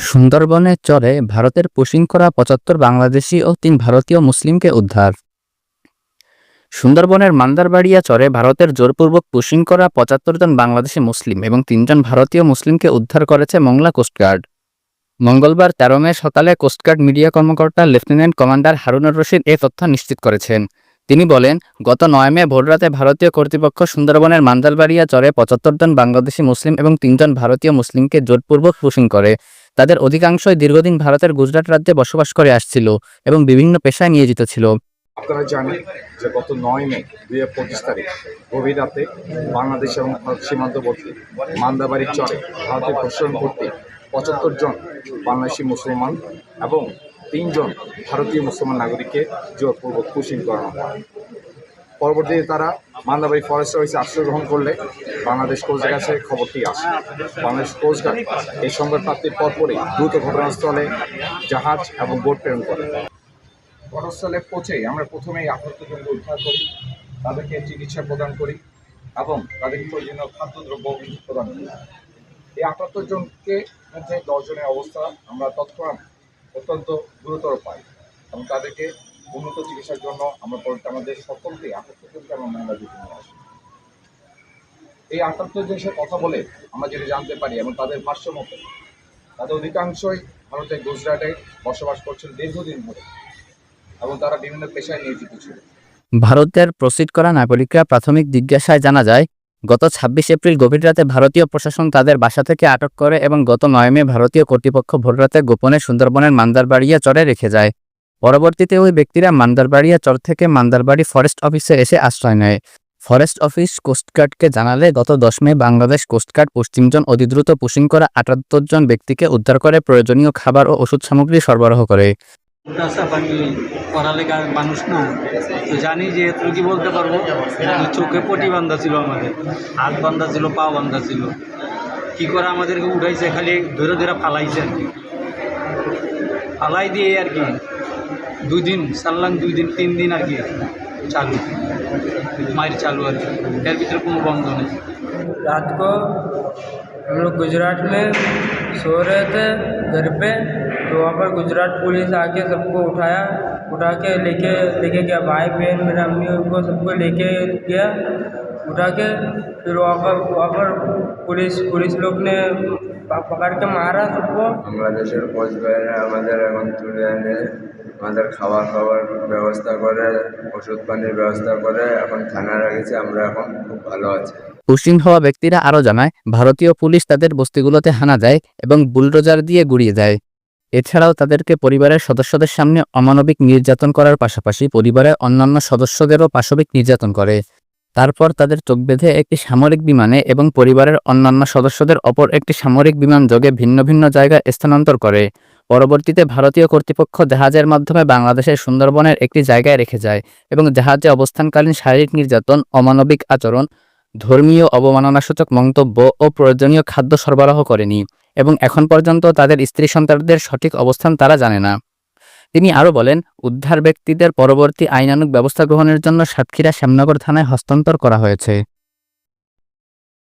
সুন্দরবনের চরে ভারতের পুশিং করা পঁচাত্তর বাংলাদেশি ও তিন ভারতীয় মুসলিমকে উদ্ধার। সুন্দরবনের মান্দারবাড়িয়া চরে ভারতের জোরপূর্বক পুশিং করা পঁচাত্তর জন বাংলাদেশি মুসলিম এবং তিনজন ভারতীয় মুসলিমকে উদ্ধার করেছে মংলা কোস্টগার্ড মঙ্গলবার তেরো মে সকালে কোস্টগার্ড মিডিয়া কর্মকর্তা লেফটেন্যান্ট কমান্ডার হারুনুর রশিদ এ তথ্য নিশ্চিত করেছেন। তিনি বলেন, গত নয় মে ভোররাতে ভারতীয় কর্তৃপক্ষ সুন্দরবনের মান্দারবাড়িয়া চরে পঁচাত্তর জন বাংলাদেশি মুসলিম এবং তিনজন ভারতীয় মুসলিমকে জোরপূর্বক পুশিং করে। তাদের অধিকাংশই দীর্ঘদিন ভারতের গুজরাট রাজ্যে বসবাস করে আসছিল এবং বিভিন্ন পেশায় নিয়োজিত ছিল। আপনারা জানেন যে গত নয় মে দুই হাজার পঁচিশ তারিখ গভীর রাতে বাংলাদেশ এবং ভারত সীমান্তবর্তী মান্দাবাড়ির চরে ভারতের প্রশাসন কর্তৃক পঁচাত্তর জন বাংলাদেশি মুসলমান এবং তিনজন ভারতীয় মুসলমান নাগরিককে জোরপূর্বক কুশিন করানো হয়। পরবর্তীতে তারা মান্দাবাড়ি ফরেস্ট অফিসে আশ্রয় গ্রহণ করলে বাংলাদেশ কোস্টগার্ডের কাছে খবরটি আসে। বাংলাদেশ কোস্টগার্ড এই সংবাদ প্রাপ্তির পরপরই দ্রুত ঘটনাস্থলে জাহাজ এবং বোট প্রেরণ করে। ঘটনাস্থলে পৌঁছে আমরা প্রথমেই আহতজনকে উদ্ধার করি, তাদেরকে চিকিৎসা প্রদান করি এবং তাদেরকে প্রয়োজনীয় খাদ্যদ্রব্য প্রদান করি। এই আটাত্তর মধ্যে দশজনের অবস্থা আমরা তৎক্ষণাৎ অত্যন্ত গুরুতর পাই এবং তাদেরকে উন্নত চিকিৎসার জন্য আমরা পরে আমাদের সকলকে আটাত্তর জনকে আমরা মহিলা দিতে নিয়ে আসি এই আটাত্তর জনের কথা বলে আমরা যেটা জানতে পারি এবং তাদের ভাষ্য মতো, তাদের অধিকাংশই ভারতের গুজরাটে বসবাস করছেন দীর্ঘদিন ধরে এবং তারা বিভিন্ন পেশায় নিয়োজিত ছিল। ভারতের প্রসিড করা নাগরিকরা প্রাথমিক জিজ্ঞাসায় জানা যায় গত ছাব্বিশ এপ্রিল গভীর রাতে ভারতীয় প্রশাসন তাদের বাসা থেকে আটক করে এবং গত নয় মে ভারতীয় কর্তৃপক্ষ ভোররাতে গোপনে সুন্দরবনের মান্দারবাড়িয়া চরে রেখে যায়। পরবর্তীতে ওই ব্যক্তিরা মান্দারবাড়িয়া চর থেকে মান্দারবাড়ি ফরেস্ট অফিসে এসে আশ্রয় নেয়। ফরেস্ট অফিস কোস্টগার্ডকে জানালে, গত দশ মে বাংলাদেশ কোস্টগার্ড পশ্চিমজন অধিদ্রুত পুশিং করা আটাত্তর জন ব্যক্তিকে উদ্ধার করে প্রয়োজনীয় খাবার ও ওষুধ সামগ্রী সরবরাহ করে। মাদ্রাসা আমি পড়ালেখার মানুষ না তো জানি যে এতটুকু বলতে পারবো কিন্তু চোখে পটি বান্ধা ছিল আমাদের হাত বান্ধা ছিল পা বান্ধা ছিল কি করে আমাদেরকে উঠাইছে খালি ধরে ধরে ফালাইছে আর কি ফালাই দিয়ে আর কি দুই দিন সারলাম দুই দিন তিন দিন আর কি চালু মায়ের চালু আর কি এর ভিতরে কোনো বন্ধ নেই रात को हम लोग गुजरात में सो रहे थे घर पे तो वहाँ पर गुजरात पुलिस आके सबको उठाया उठा के लेके लेके गया भाई बहन मेरा अम्मी उनको सबको लेके गया उठा के फिर वहाँ पर वहाँ पर पुलिस पुलिस लोग ने प- पकड़ के मारा सबको বাংলাদেশের কোচবিহারে আমাদের এখন তুলে এনে আমাদের খাবার খাবার ব্যবস্থা করে ওষুধ পানির ব্যবস্থা করে এখন থানা রেখেছে আমরা এখন খুব ভালো আছি পুশিং হওয়া ব্যক্তিরা আরও জানায় ভারতীয় পুলিশ তাদের বস্তিগুলোতে হানা দেয় এবং বুলডোজার দিয়ে গুড়িয়ে দেয় এছাড়াও তাদেরকে পরিবারের সদস্যদের সামনে অমানবিক নির্যাতন করার পাশাপাশি পরিবারের অন্যান্য সদস্যদেরও পাশবিক নির্যাতন করে। তারপর তাদের চোখ বেঁধে একটি সামরিক বিমানে এবং পরিবারের অন্যান্য সদস্যদের অপর একটি সামরিক বিমান যোগে ভিন্ন ভিন্ন জায়গায় স্থানান্তর করে। পরবর্তীতে ভারতীয় কর্তৃপক্ষ জাহাজের মাধ্যমে বাংলাদেশের সুন্দরবনের একটি জায়গায় রেখে যায় এবং জাহাজে অবস্থানকালীন শারীরিক নির্যাতন, অমানবিক আচরণ, ধর্মীয় অবমাননাসূচক মন্তব্য ও প্রয়োজনীয় খাদ্য সরবরাহ করেনি। এবং এখন পর্যন্ত তাদের স্ত্রী সন্তানদের সঠিক অবস্থান তারা জানে না। তিনি আরও বলেন, উদ্ধার ব্যক্তিদের পরবর্তী আইনানুক ব্যবস্থা গ্রহণের জন্য সাতক্ষীরা শ্যামনগর থানায় হস্তান্তর করা হয়েছে।